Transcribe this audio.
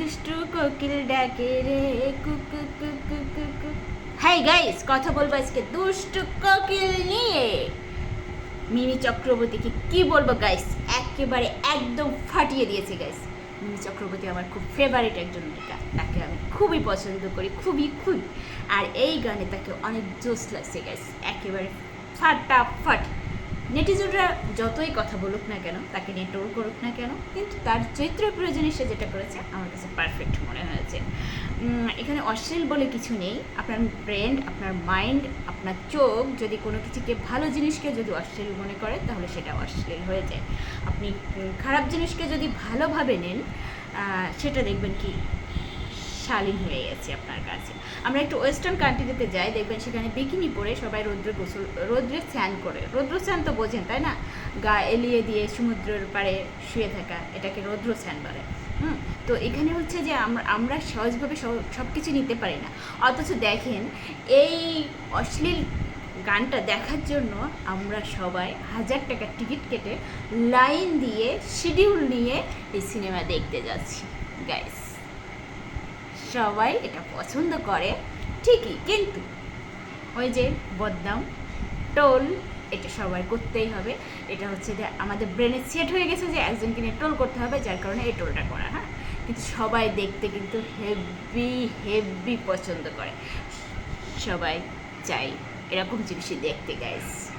দুষ্টু কোকিল ডাকে রে কুক হাই গাইস কথা বলব আজকে দুষ্টু কোকিল নিয়ে। মিমি চক্রবর্তীকে কি বলব গাইস একেবারে একদম ফাটিয়ে দিয়েছে গাইস মিমি চক্রবর্তী আমার খুব ফেভারিট একজন নায়িকা তাকে আমি খুবই পছন্দ করি, খুবই খুবই। আর এই গানে তাকে অনেক জোস লাগছে গাইস একেবারে ফাটাফাট। নেটিজনরা যতই কথা বলুক না কেন, তাকে নিয়ে টোল করুক না কেন, কিন্তু তার চরিত্র প্রয়োজনে সে যেটা করেছে আমার কাছে পারফেক্ট মনে হয়েছে। এখানে অশ্লীল বলে কিছু নেই। আপনার ব্রেন আপনার মাইন্ড আপনার চোখ, যদি কোনো কিছুকে ভালো জিনিসকে যদি অশ্লীল মনে করে, তাহলে সেটা অশ্লীল হয়ে যায়। আপনি খারাপ জিনিসকে যদি ভালোভাবে নেন সেটা দেখবেন কি শালীন হয়ে গেছে আপনার কাছে। আমরা একটু ওয়েস্টার্ন কান্ট্রিতে যাই, দেখবেন সেখানে বিকিনি পরে সবাই রৌদ্রে গোসল, রৌদ্রে স্নান করে। রৌদ্র স্নান তো বোঝেন, তাই না? গা এলিয়ে দিয়ে সমুদ্রের পাড়ে শুয়ে থাকা, এটাকে রৌদ্র স্নান বলে। হুম? তো এখানে হচ্ছে যে আমরা আমরা সহজভাবে সব কিছু নিতে পারি না। অথচ দেখেন, এই অশ্লীল গানটা দেখার জন্য আমরা সবাই হাজার টাকার টিকিট কেটে লাইন দিয়ে, শিডিউল নিয়ে এই সিনেমা দেখতে যাচ্ছি গাইস সবাই এটা পছন্দ করে, ঠিকই, কিন্তু ওই যে বদনাম, টোল, এটা সবাই করতেই হবে। এটা হচ্ছে যে আমাদের ব্রেনে সেট হয়ে গেছে যে একজনকে নিয়ে টোল করতে হবে, যার কারণে এই টোলটা করা হ্যাঁ? কিন্তু সবাই দেখতে কিন্তু হেভি হেভি পছন্দ করে। সবাই চাই এরকম জিনিসই দেখতে গাইস